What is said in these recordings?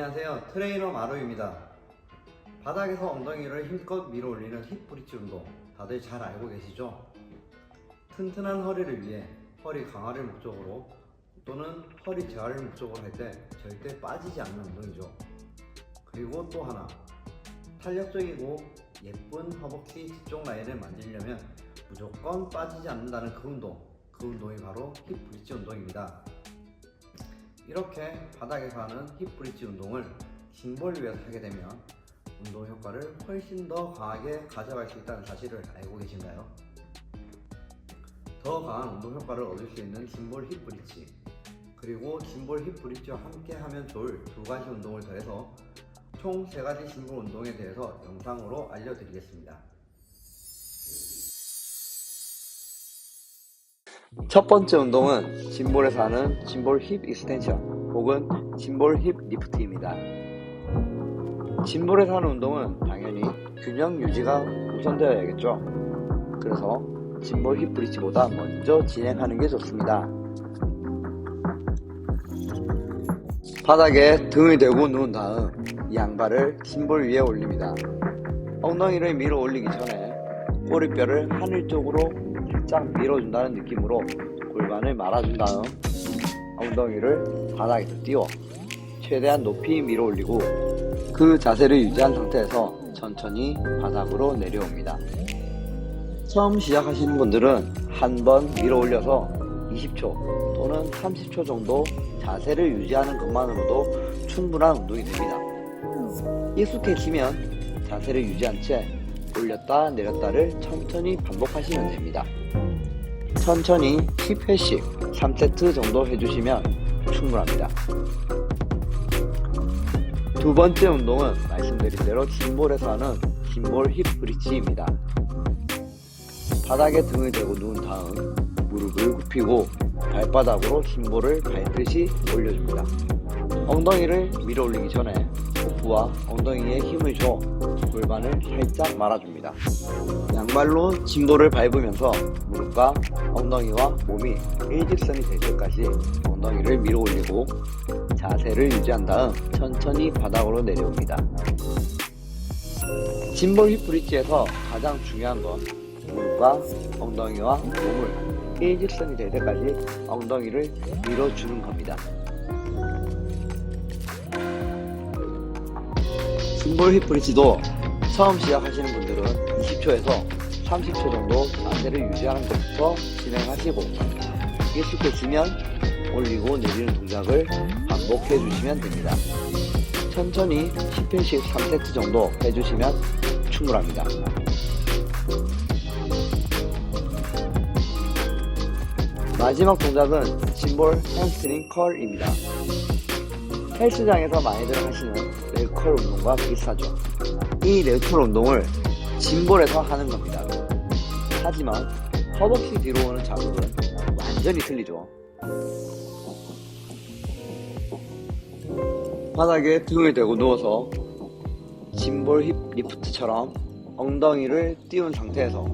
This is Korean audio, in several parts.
안녕하세요. 트레이너 마루입니다. 바닥에서 엉덩이를 힘껏 밀어 올리는 힙 브릿지 운동 다들 잘 알고 계시죠? 튼튼한 허리를 위해 허리 강화를 목적으로 또는 허리 재활을 목적으로 할 때 절대 빠지지 않는 운동이죠. 그리고 또 하나 탄력적이고 예쁜 허벅지 뒤쪽 라인을 만들려면 무조건 빠지지 않는다는 그 운동 그 운동이 바로 힙 브릿지 운동입니다. 이렇게 바닥에서 하는 힙 브릿지 운동을 짐벌 위에서 하게 되면 운동 효과를 훨씬 더 강하게 가져갈 수 있다는 사실을 알고 계신가요? 더 강한 운동 효과를 얻을 수 있는 짐볼 힙 브릿지 그리고 짐볼 힙 브릿지와 함께 하면 좋을 두 가지 운동을 더해서 총 세 가지 짐볼 운동에 대해서 영상으로 알려드리겠습니다. 첫 번째 운동은 짐볼에서 하는 짐볼 힙 익스텐션 혹은 짐볼 힙 리프트입니다. 짐볼에서 하는 운동은 당연히 균형 유지가 우선되어야겠죠. 그래서 짐볼 힙 브릿지보다 먼저 진행하는 게 좋습니다. 바닥에 등을 대고 누운 다음 양발을 짐볼 위에 올립니다. 엉덩이를 밀어 올리기 전에 꼬리뼈를 하늘 쪽으로 살짝 밀어준다는 느낌으로 골반을 말아준 다음 엉덩이를 바닥에서 띄워 최대한 높이 밀어 올리고 그 자세를 유지한 상태에서 천천히 바닥으로 내려옵니다. 처음 시작하시는 분들은 한 번 밀어 올려서 20초 또는 30초 정도 자세를 유지하는 것만으로도 충분한 운동이 됩니다. 익숙해지면 자세를 유지한 채 올렸다 내렸다를 천천히 반복하시면 됩니다. 천천히 10회씩 3세트 정도 해주시면 충분합니다. 두 번째 운동은 말씀드린 대로 짐볼에서 하는 짐볼 힙 브릿지입니다. 바닥에 등을 대고 누운 다음 무릎을 굽히고 발바닥으로 짐볼을 밟듯이 올려줍니다. 엉덩이를 밀어 올리기 전에 복부와 엉덩이에 힘을 줘 골반을 살짝 말아줍니다. 양발로 짐볼을 밟으면서 무릎과 엉덩이와 몸이 일직선이 될 때까지 엉덩이를 밀어 올리고 자세를 유지한 다음 천천히 바닥으로 내려옵니다. 짐볼 힙 브릿지에서 가장 중요한 건 무릎과 엉덩이와 몸을 일직선이 될 때까지 엉덩이를 밀어주는 겁니다. 짐볼 힙 브릿지도 처음 시작하시는 분들은 20초에서 30초 정도 자세를 유지하는 것부터 진행하시고 익숙해지면 올리고 내리는 동작을 반복해 주시면 됩니다. 천천히 10회씩 3세트 정도 해주시면 충분합니다. 마지막 동작은 짐볼 햄스트링 컬입니다. 헬스장에서 많이들 하시는 렉컬 운동과 비슷하죠. 이 렉컬 운동을 짐볼에서 하는 겁니다. 하지만 허벅지 뒤로 오는 자극은 완전히 틀리죠. 바닥에 등을 대고 누워서 짐볼 힙 리프트처럼 엉덩이를 띄운 상태에서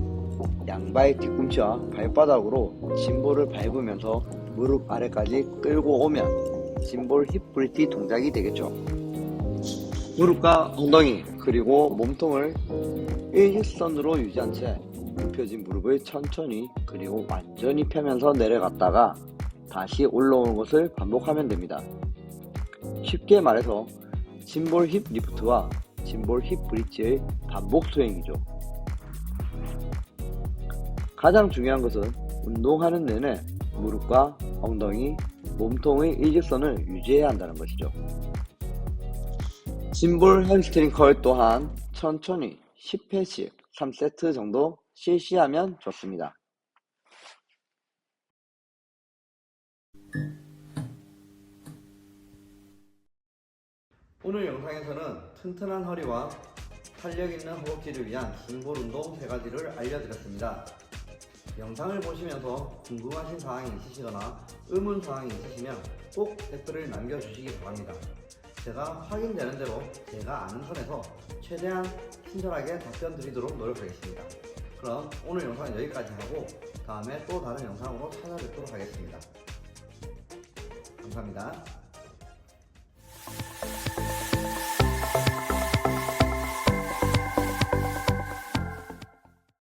양발 뒤꿈치와 발바닥으로 짐볼을 밟으면서 무릎 아래까지 끌고 오면 짐볼 힙 브리티 동작이 되겠죠. 무릎과 엉덩이 그리고 몸통을 일직선으로 유지한 채 굽혀진 무릎을 천천히 그리고 완전히 펴면서 내려갔다가 다시 올라오는 것을 반복하면 됩니다. 쉽게 말해서 짐볼 힙 리프트와 짐볼 힙 브릿지의 반복 수행이죠. 가장 중요한 것은 운동하는 내내 무릎과 엉덩이, 몸통의 일직선을 유지해야 한다는 것이죠. 짐볼 햄스트링 컬 또한 천천히 10회씩 3세트 정도 실시하면 좋습니다. 오늘 영상에서는 튼튼한 허리와 탄력 있는 허벅지를 위한 짐볼 운동 3가지를 알려드렸습니다. 영상을 보시면서 궁금하신 사항이 있으시거나 의문 사항이 있으시면 꼭 댓글을 남겨주시기 바랍니다. 제가 확인되는 대로 제가 아는 선에서 최대한 친절하게 답변 드리도록 노력하겠습니다. 그럼 오늘 영상은 여기까지 하고 다음에 또 다른 영상으로 찾아뵙도록 하겠습니다. 감사합니다.